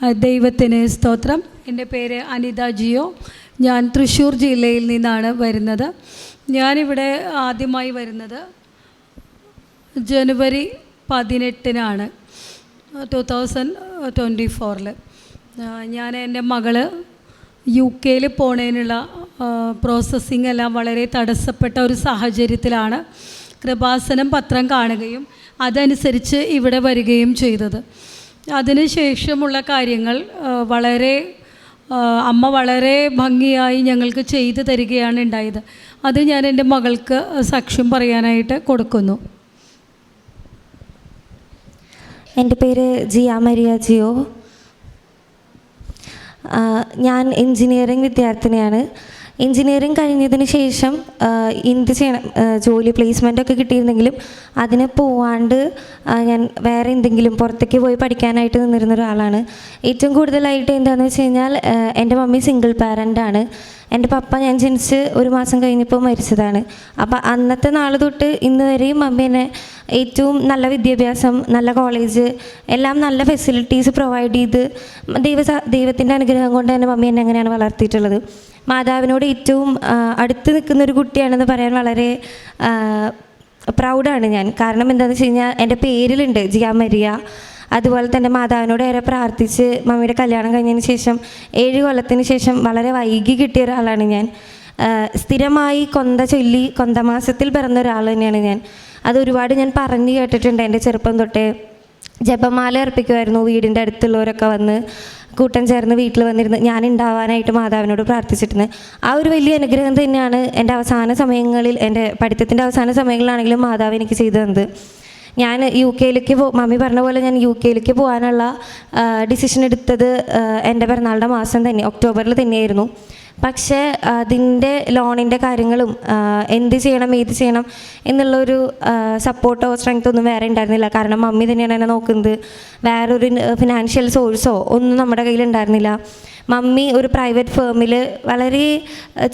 ദൈവത്തിന് സ്തോത്രം. എന്റെ പേര് അനിത ജിയോ. ഞാൻ തൃശ്ശൂർ ജില്ലയിൽ നിന്നാണ് വരുന്നത്. ഞാനിവിടെ ആദ്യമായി വരുന്നത് ജനുവരി പതിനെട്ടിനാണ്. ടു തൗസൻഡ് ട്വന്റി ഫോറിൽ ഞാൻ എന്റെ മകൾ യു കെയിൽ പോണതിനുള്ള പ്രോസസ്സിംഗ് എല്ലാം വളരെ തടസ്സപ്പെട്ട ഒരു സാഹചര്യത്തിലാണ് കൃപാസനം പത്രം കാണുകയും അതനുസരിച്ച് ഇവിടെ വരികയും ചെയ്തത്. അതിനുശേഷമുള്ള കാര്യങ്ങൾ വളരെ അമ്മ വളരെ ഭംഗിയായി ഞങ്ങൾക്ക് ചെയ്തു തരികയാണ് ഉണ്ടായത്. അത് ഞാൻ എന്റെ മകൾക്ക് സാക്ഷ്യം പറയാനായിട്ട് കൊടുക്കുന്നു. എന്റെ പേര് ജിയ മരിയ ജിയോ. ഞാൻ എൻജിനീയറിംഗ് വിദ്യാർത്ഥിനിയാണ്. എൻജിനീയറിംഗ് കഴിഞ്ഞതിന് ശേഷം എന്ത് ചെയ്യണം? ജോലി പ്ലേസ്മെന്റ് ഒക്കെ കിട്ടിയിരുന്നെങ്കിലും അതിന് പോവാണ്ട് ഞാൻ വേറെ എന്തെങ്കിലും പുറത്തേക്ക് പോയി പഠിക്കാനായിട്ട് നിന്നിരുന്ന ഒരാളാണ്. ഏറ്റവും കൂടുതലായിട്ട് എന്താണെന്ന് വെച്ച് കഴിഞ്ഞാൽ എന്റെ മമ്മി സിംഗിൾ പാരന്റാണ് എന്റെ പപ്പ ഞാൻ ജനിച്ച് ഒരു മാസം കഴിഞ്ഞപ്പോൾ മരിച്ചതാണ്. അപ്പോൾ അന്നത്തെ നാൾ തൊട്ട് ഇന്ന് വരെയും അമ്മേനെ ഏറ്റവും നല്ല വിദ്യാഭ്യാസം നല്ല കോളേജ് എല്ലാം നല്ല ഫെസിലിറ്റീസ് പ്രൊവൈഡ് ചെയ്ത് ദൈവ ദൈവത്തിന്റെ അനുഗ്രഹം കൊണ്ട് തന്നെ മമ്മി എന്നെ അങ്ങനെയാണ് വളർത്തിയിട്ടുള്ളത്. മാതാവിനോട് ഏറ്റവും അടുത്ത് നിൽക്കുന്ന ഒരു കുട്ടിയാണെന്ന് പറയാൻ വളരെ പ്രൗഡാണ് ഞാൻ. കാരണം എന്താണെന്ന് വെച്ച് കഴിഞ്ഞാൽ എന്റെ പേരിലുണ്ട് ജിയാ മരിയ. അതുപോലെ തന്നെ മാതാവിനോട് ഏറെ പ്രാർത്ഥിച്ച് മമ്മിയുടെ കല്യാണം കഴിഞ്ഞതിന് ശേഷം ഏഴ് കൊല്ലത്തിന് ശേഷം വളരെ വൈകി കിട്ടിയ ഒരാളാണ് ഞാൻ. സ്ഥിരമായി കൊന്ത ചൊല്ലി കൊന്തമാസത്തിൽ പിറന്ന ഒരാൾ തന്നെയാണ് ഞാൻ. അത് ഒരുപാട് ഞാൻ പറഞ്ഞു കേട്ടിട്ടുണ്ട് എന്റെ ചെറുപ്പം തൊട്ടേ. ജപമാല അർപ്പിക്കുമായിരുന്നു വീടിന്റെ അടുത്തുള്ളവരൊക്കെ വന്ന് കൂട്ടം ചേർന്ന് വീട്ടിൽ വന്നിരുന്ന് ഞാൻ ഉണ്ടാവാനായിട്ട് മാതാവിനോട് പ്രാർത്ഥിച്ചിരുന്നു ആ ഒരു വലിയ അനുഗ്രഹം തന്നെയാണ് എന്റെ അവസാന സമയങ്ങളിൽ എന്റെ പഠിത്തത്തിന്റെ അവസാന സമയങ്ങളിലാണെങ്കിലും മാതാവ് എനിക്ക് ചെയ്തു തന്നത്. ഞാൻ യു കെയിലേക്ക് പോ മമ്മി പറഞ്ഞ പോലെ ഞാൻ യു കെയിലേക്ക് പോകാനുള്ള ഡിസിഷൻ എടുത്തത് എന്റെ പിറന്നാളുടെ മാസം തന്നെ ഒക്ടോബറിൽ തന്നെയായിരുന്നു. പക്ഷേ അതിന്റെ ലോണിന്റെ കാര്യങ്ങളും എന്ത് ചെയ്യണം ഏത് ചെയ്യണം എന്നുള്ളൊരു സപ്പോർട്ടോ സ്ട്രെങ്ത് ഒന്നും വേറെ ഉണ്ടായിരുന്നില്ല. കാരണം മമ്മി തന്നെയാണ് എന്നെ നോക്കുന്നത്. വേറൊരു ഫിനാൻഷ്യൽ സോഴ്സോ ഒന്നും നമ്മുടെ കയ്യിൽ ഉണ്ടായിരുന്നില്ല. മമ്മി ഒരു പ്രൈവറ്റ് ഫേമിൽ വളരെ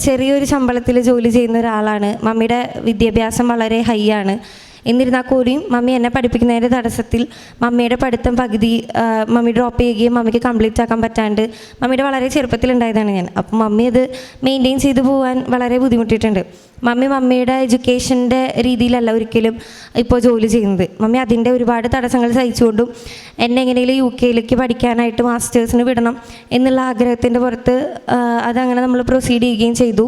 ചെറിയൊരു ശമ്പളത്തിൽ ജോലി ചെയ്യുന്ന ഒരാളാണ്. മമ്മിയുടെ വിദ്യാഭ്യാസം വളരെ ഹൈ ആണ്. എന്നിരുന്നാൽ കൂടിയും മമ്മി എന്നെ പഠിപ്പിക്കുന്നതിന്റെ തടസ്സത്തിൽ മമ്മിയുടെ പഠിത്തം പകുതി മമ്മി ഡ്രോപ്പ് ചെയ്യുകയും മമ്മിക്ക് കംപ്ലീറ്റ് ആക്കാൻ പറ്റാണ്ട് മമ്മിയുടെ വളരെ ചെറുപ്പത്തിൽ ചെറുപ്പത്തിലുണ്ടായതാണ് ഞാൻ. അപ്പം മമ്മി അത് മെയിന്റെയിൻ ചെയ്തു പോകാൻ വളരെ ബുദ്ധിമുട്ടിയിട്ടുണ്ട്. മമ്മി മമ്മിയുടെ എഡ്യൂക്കേഷന്റെ രീതിയിലല്ല ഒരിക്കലും ഇപ്പോൾ ജോലി ചെയ്യുന്നത്. മമ്മി അതിന്റെ ഒരുപാട് തടസ്സങ്ങൾ സഹിച്ചുകൊണ്ടും എന്നെ എങ്ങനെയും യു കെയിലേക്ക് പഠിക്കാനായിട്ട് മാസ്റ്റേഴ്സിന് വിടണം എന്നുള്ള ആഗ്രഹത്തിന്റെ പുറത്ത് അതങ്ങനെ നമ്മൾ പ്രൊസീഡ് ചെയ്യുകയും ചെയ്തു.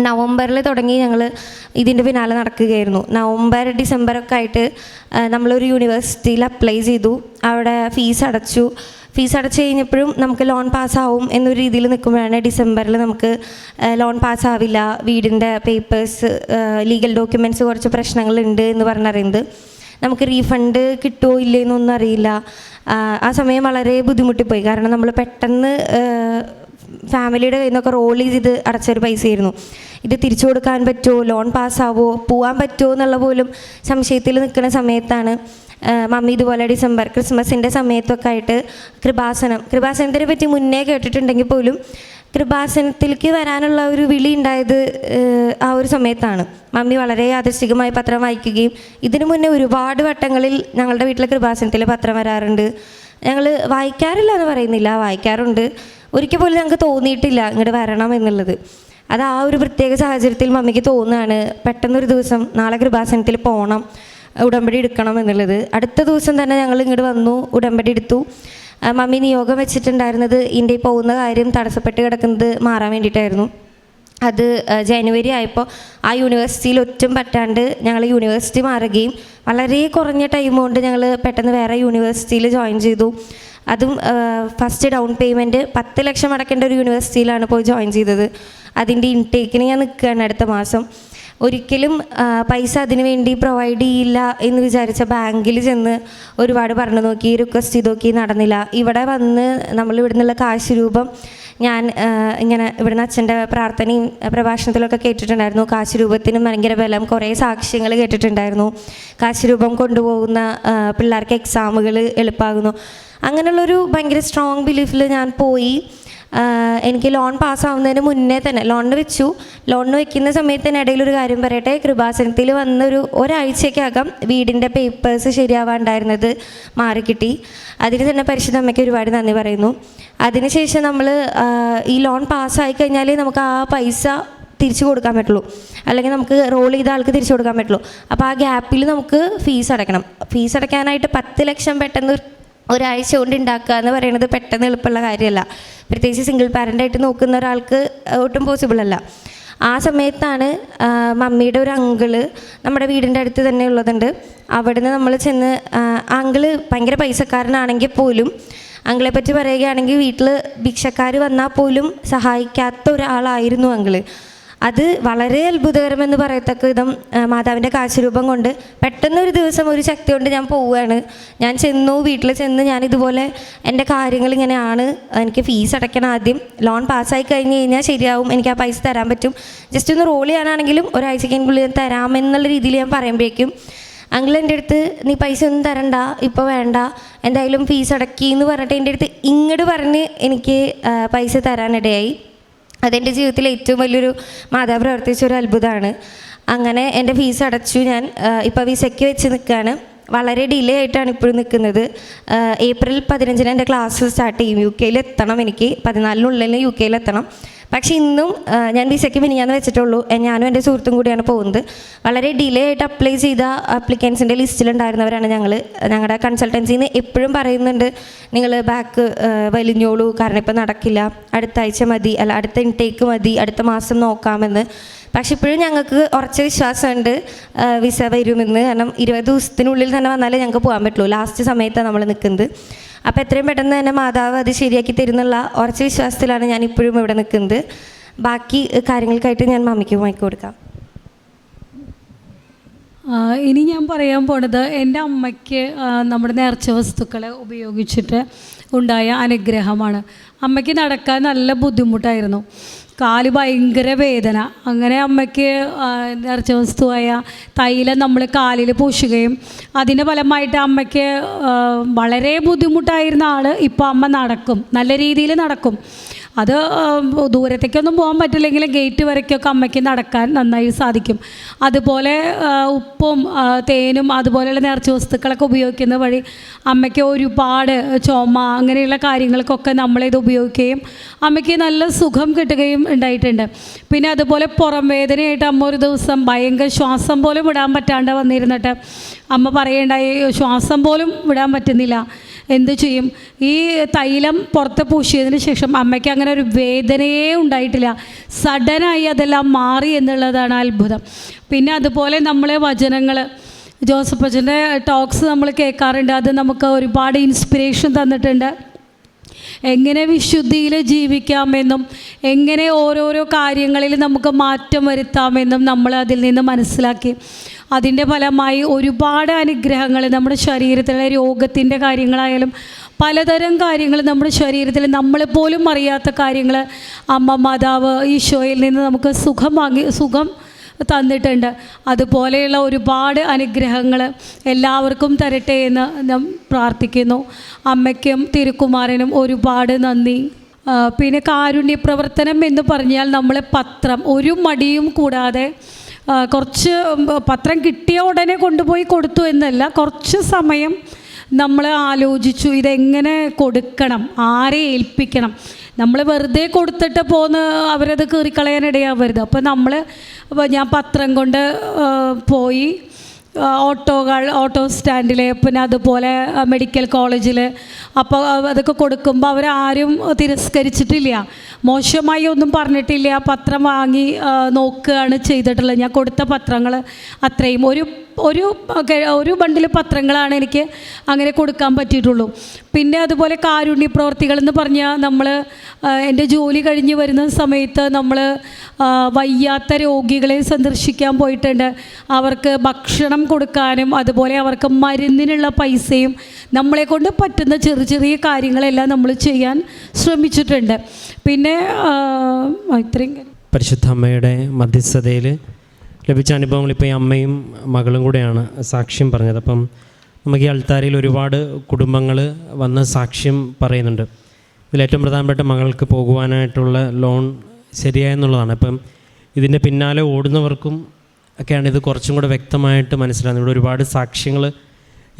നവംബറിൽ തുടങ്ങി ഞങ്ങൾ ഇതിന്റെ പിന്നാലെ നടക്കുകയായിരുന്നു. നവംബർ ഡിസംബർ ഒക്കെ ആയിട്ട് നമ്മളൊരു യൂണിവേഴ്സിറ്റിയിൽ അപ്ലൈ ചെയ്തു. അവിടെ ഫീസ് അടച്ചു. ഫീസ് അടച്ചു കഴിഞ്ഞപ്പോഴും നമുക്ക് ലോൺ പാസ്സാവും എന്നൊരു രീതിയിൽ നിൽക്കുമ്പോഴാണ് ഡിസംബറിൽ നമുക്ക് ലോൺ പാസ്സാവില്ല. വീടിന്റെ പേപ്പേഴ്സ് ലീഗൽ ഡോക്യുമെന്റ്സ് കുറച്ച് പ്രശ്നങ്ങളുണ്ട് എന്ന് പറഞ്ഞറിയുന്നത്. നമുക്ക് റീഫണ്ട് കിട്ടുമോ ഇല്ലേന്നൊന്നും അറിയില്ല. ആ, ആ സമയം വളരെ ബുദ്ധിമുട്ടിപ്പോയി. കാരണം നമ്മൾ പെട്ടെന്ന് ഫാമിലിയുടെ കയ്യിൽ നിന്നൊക്കെ റോൾ ചെയ്ത് അടച്ചൊരു പൈസയായിരുന്നു. ഇത് തിരിച്ചു കൊടുക്കാൻ പറ്റുമോ? ലോൺ പാസ്സാവോ പോകാൻ പറ്റുമോ എന്നുള്ള പോലും സംശയത്തിൽ നിൽക്കുന്ന സമയത്താണ് മമ്മി ഇതുപോലെ ഡിസംബർ ക്രിസ്മസിന്റെ സമയത്തൊക്കെ ആയിട്ട് കൃപാസനം കൃപാസനത്തിനെ പറ്റി മുന്നേ കേട്ടിട്ടുണ്ടെങ്കിൽ പോലും കൃപാസനത്തിലേക്ക് വരാനുള്ള ഒരു വിളി ഉണ്ടായത് ആ ഒരു സമയത്താണ്. മമ്മി വളരെ യാദൃശികമായി പത്രം വായിക്കുകയും ഇതിനു മുന്നേ ഒരുപാട് വട്ടങ്ങളിൽ ഞങ്ങളുടെ വീട്ടിലെ കൃപാസനത്തിൽ പത്രം വരാറുണ്ട്. ഞങ്ങൾ വായിക്കാറില്ല എന്ന് പറയുന്നില്ല. വായിക്കാറുണ്ട്. ഒരിക്കൽ പോലും ഞങ്ങൾക്ക് തോന്നിയിട്ടില്ല ഇങ്ങോട്ട് വരണം എന്നുള്ളത്. അത് ആ ഒരു പ്രത്യേക സാഹചര്യത്തിൽ മമ്മിക്ക് തോന്നുകയാണ് പെട്ടെന്നൊരു ദിവസം നാളെ കൃപാസനത്തിൽ പോകണം ഉടമ്പടി എടുക്കണം എന്നുള്ളത്. അടുത്ത ദിവസം തന്നെ ഞങ്ങൾ ഇങ്ങോട്ട് വന്നു ഉടമ്പടി എടുത്തു. മമ്മി നിയോഗം വെച്ചിട്ടുണ്ടായിരുന്നത് ഇന്ത്യയിൽ പോകുന്ന കാര്യം തടസ്സപ്പെട്ട് കിടക്കുന്നത് മാറാൻ വേണ്ടിയിട്ടായിരുന്നു. അത് ജനുവരി ആയപ്പോൾ ആ യൂണിവേഴ്സിറ്റിയിൽ ഒറ്റും പറ്റാണ്ട് ഞങ്ങൾ യൂണിവേഴ്സിറ്റി മാറുകയും വളരെ കുറഞ്ഞ ടൈം കൊണ്ട് ഞങ്ങൾ പെട്ടെന്ന് വേറെ യൂണിവേഴ്സിറ്റിയിൽ ജോയിൻ ചെയ്തു. അതും ഫസ്റ്റ് ഡൗൺ പേയ്മെന്റ് പത്ത് ലക്ഷം അടക്കേണ്ട ഒരു യൂണിവേഴ്സിറ്റിയിലാണ് പോയി ജോയിൻ ചെയ്തത്. അതിന്റെ ഇൻടേക്കിന് ഞാൻ നിൽക്കുകയാണ് അടുത്ത മാസം. ഒരിക്കലും പൈസ അതിനു വേണ്ടി പ്രൊവൈഡ് ചെയ്യില്ല എന്ന് വിചാരിച്ച ബാങ്കിൽ ചെന്ന് ഒരുപാട് പറഞ്ഞു നോക്കി റിക്വസ്റ്റ് ചെയ്ത് നോക്കി നടന്നില്ല. ഇവിടെ വന്ന് നമ്മൾ ഇവിടെ നിന്നുള്ള കാശ് രൂപം ഞാൻ ഇങ്ങനെ ഇവിടുന്ന് അച്ഛന്റെ പ്രാർത്ഥനയും പ്രഭാഷണത്തിലൊക്കെ കേട്ടിട്ടുണ്ടായിരുന്നു. കാശിരൂപത്തിനും ഭയങ്കര ബലം കുറേ സാക്ഷ്യങ്ങൾ കേട്ടിട്ടുണ്ടായിരുന്നു. കാശിരൂപം കൊണ്ടുപോകുന്ന പിള്ളേർക്ക് എക്സാമുകൾ എളുപ്പമാകുന്നു അങ്ങനെയുള്ളൊരു ഭയങ്കര സ്ട്രോങ് ബിലീഫിൽ ഞാൻ പോയി. എനിക്ക് ലോൺ പാസ്സാവുന്നതിന് മുന്നേ തന്നെ ലോണിന് വെച്ചു. ലോണിന് വെക്കുന്ന തന്നെ ഇടയിൽ ഒരു കാര്യം പറയട്ടെ? കൃപാസനത്തിൽ വന്നൊരു ഒരാഴ്ചക്കകം വീടിന്റെ പേപ്പേഴ്സ് ശരിയാവാണ്ടായിരുന്നത് മാറിക്കിട്ടി. അതിന് തന്നെ പരിശുദ്ധ അമ്മയ്ക്ക് ഒരുപാട് നന്ദി പറയുന്നു. അതിനുശേഷം നമ്മൾ ഈ ലോൺ പാസ്സായി കഴിഞ്ഞാൽ നമുക്ക് ആ പൈസ തിരിച്ചു കൊടുക്കാൻ പറ്റുള്ളൂ. അല്ലെങ്കിൽ നമുക്ക് റോൾ ചെയ്ത ആൾക്ക് തിരിച്ചു കൊടുക്കാൻ പറ്റുള്ളൂ. അപ്പോൾ ആ ഗ്യാപ്പിൽ നമുക്ക് ഫീസ് അടയ്ക്കണം. ഫീസ് അടയ്ക്കാനായിട്ട് പത്ത് ലക്ഷം പെട്ടെന്ന് ഒരാഴ്ച കൊണ്ട് ഉണ്ടാക്കുക എന്ന് പറയുന്നത് പെട്ടെന്ന് എളുപ്പമുള്ള കാര്യമല്ല. പ്രത്യേകിച്ച് സിംഗിൾ പാരന്റായിട്ട് നോക്കുന്ന ഒരാൾക്ക് ഒട്ടും പോസിബിൾ അല്ല. ആ സമയത്താണ് മമ്മിയുടെ ഒരു അങ്കിൾ നമ്മുടെ വീടിന്റെ അടുത്ത് തന്നെ ഉള്ളതുണ്ട്. അവിടുന്ന് നമ്മൾ ചെന്ന് അങ്കിൾ ഭയങ്കര പൈസക്കാരനാണെങ്കിൽ പോലും അങ്കിളെ പറ്റി പറയുകയാണെങ്കിൽ വീട്ടിൽ ഭിക്ഷക്കാർ വന്നാൽ പോലും സഹായിക്കാത്ത ഒരാളായിരുന്നു അങ്കിൾ അത് വളരെ അത്ഭുതകരമെന്ന് പറയത്തക്ക വിധം മാതാവിന്റെ കാശുരൂപം കൊണ്ട് പെട്ടെന്ന് ഒരു ദിവസം ഒരു ശക്തി കൊണ്ട് ഞാൻ പോവുകയാണ്. ഞാൻ ചെന്നു വീട്ടിൽ ചെന്ന് ഞാൻ ഇതുപോലെ എന്റെ കാര്യങ്ങൾ ഇങ്ങനെയാണ് എനിക്ക് ഫീസ് അടയ്ക്കണം ആദ്യം. ലോൺ പാസ്സായി കഴിഞ്ഞ് കഴിഞ്ഞാൽ ശരിയാവും എനിക്ക് ആ പൈസ തരാൻ പറ്റും. ജസ്റ്റ് ഒന്ന് റോൾ ചെയ്യാനാണെങ്കിലും ഒരാഴ്ചക്കുള്ളിൽ ഞാൻ തരാമെന്നുള്ള രീതിയിൽ ഞാൻ പറയുമ്പോഴേക്കും അങ്കിൾ എന്റെ അടുത്ത് നീ പൈസ ഒന്നും തരണ്ട ഇപ്പോൾ വേണ്ട. എന്തായാലും ഫീസ് അടക്കി എന്ന് പറഞ്ഞിട്ട് എന്റെ അടുത്ത് ഇങ്ങോട്ട് പറഞ്ഞ് എനിക്ക് പൈസ തരാനിടയായി. അതെന്റെ ജീവിതത്തിലെ ഏറ്റവും വലിയൊരു മാതാ പ്രവർത്തിച്ച ഒരു അത്ഭുതമാണ്. അങ്ങനെ എന്റെ ഫീസ് അടച്ചു ഞാൻ ഇപ്പോൾ വിസയ്ക്ക് വെച്ച് നിൽക്കുകയാണ് വളരെ ഡിലേ ആയിട്ടാണ് ഇപ്പോഴും നിൽക്കുന്നത് ഏപ്രിൽ പതിനഞ്ചിന് എന്റെ ക്ലാസ് സ്റ്റാർട്ട് ചെയ്യും. യു കെയിൽ എത്തണം എനിക്ക്. പതിനാലിനുള്ളിൽ യു കെയിൽ എത്തണം പക്ഷേ ഇന്നും ഞാൻ വിസയ്ക്ക് മിനിഞ്ഞാന്ന് വെച്ചിട്ടുള്ളൂ. ഞാനും എന്റെ സുഹൃത്തും കൂടിയാണ് പോകുന്നത്. വളരെ ഡിലേ ആയിട്ട് അപ്ലൈ ചെയ്ത അപ്ലിക്കൻസിന്റെ ലിസ്റ്റിലുണ്ടായിരുന്നവരാണ് ഞങ്ങൾ ഞങ്ങളുടെ കൺസൾട്ടൻസിയിൽ നിന്ന് എപ്പോഴും പറയുന്നുണ്ട് നിങ്ങൾ ബാക്ക് വലിഞ്ഞോളൂ. കാരണം ഇപ്പം നടക്കില്ല. അടുത്ത ആഴ്ച മതി. അല്ല അടുത്ത ഇൻടേക്ക് മതി. അടുത്ത മാസം നോക്കാമെന്ന്. പക്ഷെ ഇപ്പോഴും ഞങ്ങൾക്ക് ഉറച്ച വിശ്വാസമുണ്ട് വിസ വരുമെന്ന്. കാരണം ഇരുപത് ദിവസത്തിനുള്ളിൽ തന്നെ വന്നാലേ ഞങ്ങൾക്ക് പോകാൻ പറ്റുള്ളൂ. ലാസ്റ്റ് സമയത്താണ് നമ്മൾ നിൽക്കുന്നത് അപ്പോൾ എത്രയും പെട്ടെന്ന് തന്നെ മാതാവ് അത് ശരിയാക്കി തരുന്നുള്ള ഉറച്ച വിശ്വാസത്തിലാണ് ഞാൻ ഇപ്പോഴും ഇവിടെ നിൽക്കുന്നത്. ബാക്കി കാര്യങ്ങൾക്കായിട്ട് ഞാൻ മമ്മിക്ക് വാങ്ങിക്കൊടുക്കാം കൊടുക്കാം. ഇനി ഞാൻ പറയാൻ പോണത് എന്റെ അമ്മയ്ക്ക് നമ്മുടെ നേർച്ച വസ്തുക്കളെ ഉപയോഗിച്ചിട്ട് ഉണ്ടായ അനുഗ്രഹമാണ്. അമ്മയ്ക്ക് നടക്കാൻ നല്ല ബുദ്ധിമുട്ടായിരുന്നു. കാൽ ഭയങ്കര വേദന. അങ്ങനെ അമ്മയ്ക്ക് നിറച്ച വസ്തുവായ തൈലം നമ്മൾ കാലിൽ പൂശുകയും അതിന്റെ ഫലമായിട്ട് അമ്മയ്ക്ക് വളരെ ബുദ്ധിമുട്ടായിരുന്ന ആൾ ഇപ്പോൾ അമ്മ നടക്കും. നല്ല രീതിയിൽ നടക്കും. അത് ദൂരത്തേക്കൊന്നും പോകാൻ പറ്റില്ലെങ്കിലും ഗേറ്റ് വരയ്ക്കൊക്കെ അമ്മയ്ക്ക് നടക്കാൻ നന്നായി സാധിക്കും. അതുപോലെ ഉപ്പും തേനും അതുപോലെയുള്ള നേർച്ച വസ്തുക്കളൊക്കെ ഉപയോഗിക്കുന്ന വഴി അമ്മയ്ക്ക് ഒരുപാട് ചുമ അങ്ങനെയുള്ള കാര്യങ്ങൾക്കൊക്കെ നമ്മളിത് ഉപയോഗിക്കുകയും അമ്മയ്ക്ക് നല്ല സുഖം കിട്ടുകയും ഉണ്ടായിട്ടുണ്ട്. പിന്നെ അതുപോലെ പുറം വേദനയായിട്ട് അമ്മ ഒരു ദിവസം ഭയങ്കര ശ്വാസം പോലും വിടാൻ പറ്റാണ്ട് വന്നിരുന്നിട്ട് അമ്മ പറയേണ്ടായി ശ്വാസം പോലും വിടാൻ പറ്റുന്നില്ല. എന്ത് ചെയ്യും? ഈ തൈലം പുറത്ത് പൂശിയതിന് ശേഷം അമ്മയ്ക്ക് അങ്ങനെ ഒരു വേദനയേ ഉണ്ടായിട്ടില്ല. സഡനായി അതെല്ലാം മാറി എന്നുള്ളതാണ് അത്ഭുതം. പിന്നെ അതുപോലെ നമ്മളെ വചനങ്ങൾ ജോസഫ് അച്ഛന്റെ ടോക്സ് നമ്മൾ കേൾക്കാറുണ്ട്. അത് നമുക്ക് ഒരുപാട് ഇൻസ്പിറേഷൻ തന്നിട്ടുണ്ട്. എങ്ങനെ വിശുദ്ധിയിൽ ജീവിക്കാമെന്നും എങ്ങനെ ഓരോരോ കാര്യങ്ങളിൽ നമുക്ക് മാറ്റം വരുത്താമെന്നും നമ്മൾ അതിൽ നിന്ന് മനസ്സിലാക്കി. അതിന്റെ ഫലമായി ഒരുപാട് അനുഗ്രഹങ്ങൾ നമ്മുടെ ശരീരത്തിലെ രോഗത്തിന്റെ കാര്യങ്ങളായാലും പലതരം കാര്യങ്ങൾ നമ്മുടെ ശരീരത്തിൽ നമ്മളെപ്പോലും അറിയാത്ത കാര്യങ്ങൾ അമ്മ മാതാവ് ഈശോയിൽ നിന്ന് നമുക്ക് സുഖം വാങ്ങി സുഖം തന്നിട്ടുണ്ട്. അതുപോലെയുള്ള ഒരുപാട് അനുഗ്രഹങ്ങൾ എല്ലാവർക്കും തരട്ടെ എന്ന് ഞാൻ പ്രാർത്ഥിക്കുന്നു. അമ്മയ്ക്കും തിരുക്കുമാരനും ഒരുപാട് നന്ദി. പിന്നെ കാരുണ്യ പ്രവർത്തനം എന്ന് പറഞ്ഞാൽ നമ്മളെ പത്രം ഒരു മടിയും കൂടാതെ കുറച്ച് പത്രം കിട്ടിയ ഉടനെ കൊണ്ടുപോയി കൊടുത്തു എന്നല്ല. കുറച്ച് സമയം നമ്മൾ ആലോചിച്ചു ഇതെങ്ങനെ കൊടുക്കണം ആരെ ഏൽപ്പിക്കണം. നമ്മൾ വെറുതെ കൊടുത്തിട്ട് പോന്ന് അവരത് കീറിക്കളയാനിടയാവരുത് അപ്പോൾ നമ്മൾ ഞാൻ പത്രം കൊണ്ട് പോയി ഓട്ടോകൾ ഓട്ടോ സ്റ്റാൻഡിൽ പിന്നെ അതുപോലെ മെഡിക്കൽ കോളേജിൽ അപ്പോൾ അതൊക്കെ കൊടുക്കുമ്പോൾ അവരാരും തിരസ്കരിച്ചിട്ടില്ല. മോശമായി ഒന്നും പറഞ്ഞിട്ടില്ല. ആ പത്രം വാങ്ങി നോക്കുകയാണ് ചെയ്തിട്ടുള്ളത്. ഞാൻ കൊടുത്ത പത്രങ്ങൾ അത്രയും. ഒരു ഒരു ഒരു ബണ്ടിൽ പത്രങ്ങളാണ് എനിക്ക് അങ്ങനെ കൊടുക്കാൻ പറ്റിയിട്ടുള്ളൂ. പിന്നെ അതുപോലെ കാരുണ്യ പ്രവർത്തികൾ എന്ന് പറഞ്ഞാൽ നമ്മൾ എന്റെ ജോലി കഴിഞ്ഞ് വരുന്ന സമയത്ത് നമ്മൾ വയ്യാത്ത രോഗികളെ സന്ദർശിക്കാൻ പോയിട്ടുണ്ട്. അവർക്ക് ഭക്ഷണം കൊടുക്കാനും അതുപോലെ അവർക്ക് മരുന്നിനുള്ള പൈസയും നമ്മളെ കൊണ്ട് പറ്റുന്ന ചെറിയ ചെറിയ കാര്യങ്ങളെല്ലാം നമ്മൾ ചെയ്യാൻ ശ്രമിച്ചിട്ടുണ്ട്. പിന്നെ ഇത്രയും പരിശുദ്ധ അമ്മയുടെ മധ്യസ്ഥതയിൽ ലഭിച്ച അനുഭവങ്ങൾ ഇപ്പോൾ ഈ അമ്മയും മകളും കൂടെയാണ് സാക്ഷ്യം പറഞ്ഞത്. അപ്പം നമുക്ക് ഈ അൾത്താരയിൽ ഒരുപാട് കുടുംബങ്ങൾ വന്ന് സാക്ഷ്യം പറയുന്നുണ്ട്. ഇതിലേറ്റവും പ്രധാനപ്പെട്ട മകൾക്ക് പോകുവാനായിട്ടുള്ള ലോൺ ശരിയായെന്നുള്ളതാണ് അപ്പം ഇതിന്റെ പിന്നാലെ ഓടുന്നവർക്കും ഒക്കെയാണ് ഇത് കുറച്ചും കൂടെ വ്യക്തമായിട്ട് മനസ്സിലാകുന്നത്. ഇവിടെ ഒരുപാട് സാക്ഷ്യങ്ങൾ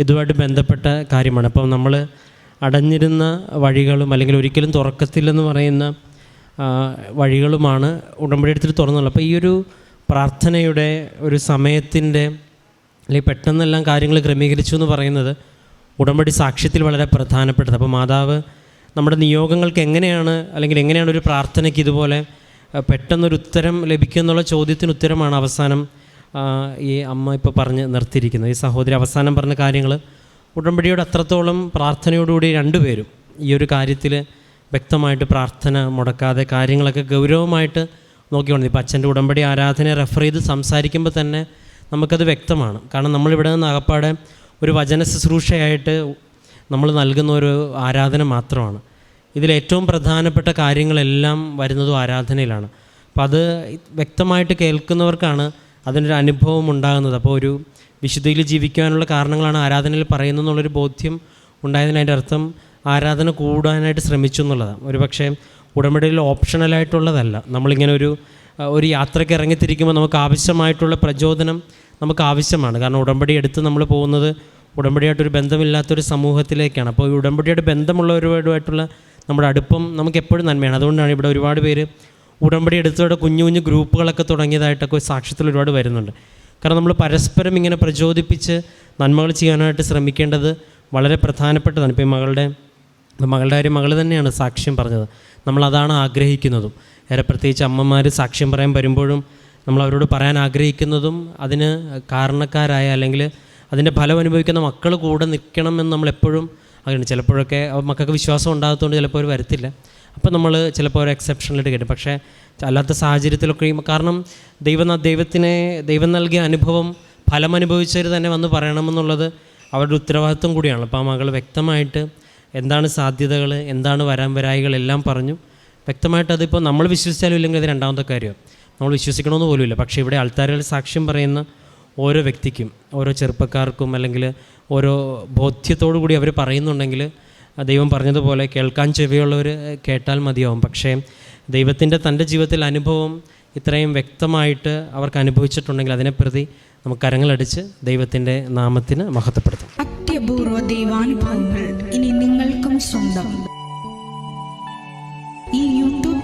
ഇതുമായിട്ട് ബന്ധപ്പെട്ട കാര്യമാണ്. അപ്പം നമ്മൾ അടഞ്ഞിരുന്ന വഴികളും അല്ലെങ്കിൽ ഒരിക്കലും തുറക്കത്തില്ലെന്ന് പറയുന്ന വഴികളുമാണ് ഉടമ്പടി എടുത്തിട്ട് തുറന്നുള്ളത്. അപ്പോൾ ഈ ഒരു പ്രാർത്ഥനയുടെ ഒരു സമയത്തിന്റെ അല്ലെങ്കിൽ പെട്ടെന്നെല്ലാം കാര്യങ്ങൾ ക്രമീകരിച്ചു എന്ന് പറയുന്നത് ഉടമ്പടി സാക്ഷ്യത്തിൽ വളരെ പ്രധാനപ്പെട്ടത്. അപ്പോൾ മാതാവ് നമ്മുടെ നിയോഗങ്ങൾക്ക് എങ്ങനെയാണ് അല്ലെങ്കിൽ എങ്ങനെയാണ് ഒരു പ്രാർത്ഥനയ്ക്ക് ഇതുപോലെ പെട്ടെന്നൊരു ഉത്തരം ലഭിക്കുക എന്നുള്ള ചോദ്യത്തിന് ഉത്തരമാണ് അവസാനം ഈ അമ്മ ഇപ്പോൾ പറഞ്ഞ് നിർത്തിയിരിക്കുന്നത് ഈ സഹോദരി അവസാനം പറഞ്ഞ കാര്യങ്ങൾ ഉടമ്പടിയോട് അത്രത്തോളം പ്രാർത്ഥനയോടുകൂടി രണ്ടുപേരും ഈ ഒരു കാര്യത്തിൽ വ്യക്തമായിട്ട് പ്രാർത്ഥന മുടക്കാതെ കാര്യങ്ങളൊക്കെ ഗൗരവമായിട്ട് നോക്കിക്കൊണ്ട് ഇപ്പോൾ അച്ഛന്റെ ഉടമ്പടി ആരാധനയെ റെഫർ ചെയ്ത് സംസാരിക്കുമ്പോൾ തന്നെ നമുക്കത് വ്യക്തമാണ്. കാരണം നമ്മളിവിടെ നിന്ന് അകപ്പാടെ ഒരു വചന ശുശ്രൂഷയായിട്ട് നമ്മൾ നൽകുന്ന ഒരു ആരാധന മാത്രമാണ്. ഇതിലേറ്റവും പ്രധാനപ്പെട്ട കാര്യങ്ങളെല്ലാം വരുന്നതും ആരാധനയിലാണ്. അപ്പോൾ അത് വ്യക്തമായിട്ട് കേൾക്കുന്നവർക്കാണ് അതിനൊരു അനുഭവം ഉണ്ടാകുന്നത്. അപ്പോൾ ഒരു വിശുദ്ധിയിൽ ജീവിക്കാനുള്ള കാരണങ്ങളാണ് ആരാധനയിൽ പറയുന്നത് എന്നുള്ളൊരു ബോധ്യം ഉണ്ടായതിന് അതിന്റെ അർത്ഥം ആരാധന കൂടാനായിട്ട് ശ്രമിച്ചു എന്നുള്ളതാണ്. ഒരു പക്ഷേ ഉടമ്പടിയിൽ ഓപ്ഷണലായിട്ടുള്ളതല്ല. നമ്മളിങ്ങനെ ഒരു ഒരു യാത്രയ്ക്ക് ഇറങ്ങിത്തിരിക്കുമ്പോൾ നമുക്ക് ആവശ്യമായിട്ടുള്ള പ്രചോദനം നമുക്ക് ആവശ്യമാണ്. കാരണം ഉടമ്പടി എടുത്ത് നമ്മൾ പോകുന്നത് ഉടമ്പടിയായിട്ടൊരു ബന്ധമില്ലാത്തൊരു സമൂഹത്തിലേക്കാണ്. അപ്പോൾ ഈ ഉടമ്പടിയായിട്ട് ബന്ധമുള്ളവരുമായിട്ടുള്ള നമ്മുടെ അടുപ്പം നമുക്ക് എപ്പോഴും നന്മയാണ്. അതുകൊണ്ടാണ് ഇവിടെ ഒരുപാട് പേര് ഉടമ്പടി എടുത്തവിടെ കുഞ്ഞു കുഞ്ഞു ഗ്രൂപ്പുകളൊക്കെ തുടങ്ങിയതായിട്ടൊക്കെ സാക്ഷ്യത്തിൽ ഒരുപാട് വരുന്നുണ്ട്. കാരണം നമ്മൾ പരസ്പരം ഇങ്ങനെ പ്രചോദിപ്പിച്ച് നന്മകൾ ചെയ്യാനായിട്ട് ശ്രമിക്കേണ്ടത് വളരെ പ്രധാനപ്പെട്ടതാണ്. ഇപ്പോൾ മകളുടെ മകളുടെ കാര്യം മകൾ തന്നെയാണ് സാക്ഷ്യം പറഞ്ഞത്. നമ്മളതാണ് ആഗ്രഹിക്കുന്നതും. ഏറെ പ്രത്യേകിച്ച് അമ്മമാർ സാക്ഷ്യം പറയാൻ വരുമ്പോഴും നമ്മൾ അവരോട് പറയാൻ ആഗ്രഹിക്കുന്നതും അതിന് കാരണക്കാരായ അല്ലെങ്കിൽ അതിന്റെ ഫലം അനുഭവിക്കുന്ന മക്കൾ കൂടെ നിൽക്കണം എന്ന് നമ്മൾ എപ്പോഴും അങ്ങനെ ചിലപ്പോഴൊക്കെ മക്കൾക്ക് വിശ്വാസം ഉണ്ടാകത്തുകൊണ്ട് ചിലപ്പോൾ അവർ വരത്തില്ല. അപ്പോൾ നമ്മൾ ചിലപ്പോൾ ഒരു എക്സെപ്ഷനിലിട്ട് കേട്ടു പക്ഷേ അല്ലാത്ത സാഹചര്യത്തിലൊക്കെ കാരണം ദൈവം ദൈവത്തിനെ ദൈവം നൽകിയ അനുഭവം ഫലം അനുഭവിച്ചവർ തന്നെ വന്ന് പറയണമെന്നുള്ളത് അവരുടെ ഉത്തരവാദിത്വം കൂടിയാണ് അപ്പോൾ ആ മകൾ വ്യക്തമായിട്ട് എന്താണ് സാധ്യതകൾ എന്താണ് വരാൻ വരായികൾ എല്ലാം പറഞ്ഞു. വ്യക്തമായിട്ട് അതിപ്പോൾ നമ്മൾ വിശ്വസിച്ചാലും ഇല്ലെങ്കിൽ അത് രണ്ടാമത്തെ കാര്യം. നമ്മൾ വിശ്വസിക്കണമെന്ന് പോലുമില്ല പക്ഷേ ഇവിടെ ആൾക്കാരുകൾ സാക്ഷ്യം പറയുന്ന ഓരോ വ്യക്തിക്കും ഓരോ ചെറുപ്പക്കാർക്കും അല്ലെങ്കിൽ ഓരോ ബോധ്യത്തോടു കൂടി അവർ പറയുന്നുണ്ടെങ്കിൽ ദൈവം പറഞ്ഞതുപോലെ കേൾക്കാൻ ചെവിയുള്ളവർ കേട്ടാൽ മതിയാവും. പക്ഷേ ദൈവത്തിന്റെ തന്റെ ജീവിതത്തിൽ അനുഭവം ഇത്രയും വ്യക്തമായിട്ട് അവർക്ക് അനുഭവിച്ചിട്ടുണ്ടെങ്കിൽ അതിനെ പ്രതി നമുക്ക് കരങ്ങളടിച്ച് ദൈവത്തിന്റെ നാമത്തിന് മഹത്വപ്പെടുത്തും. അത്യപൂർവ ദൈവാനുഭവങ്ങൾ ഇനി നിങ്ങൾക്കും സ്വന്തം.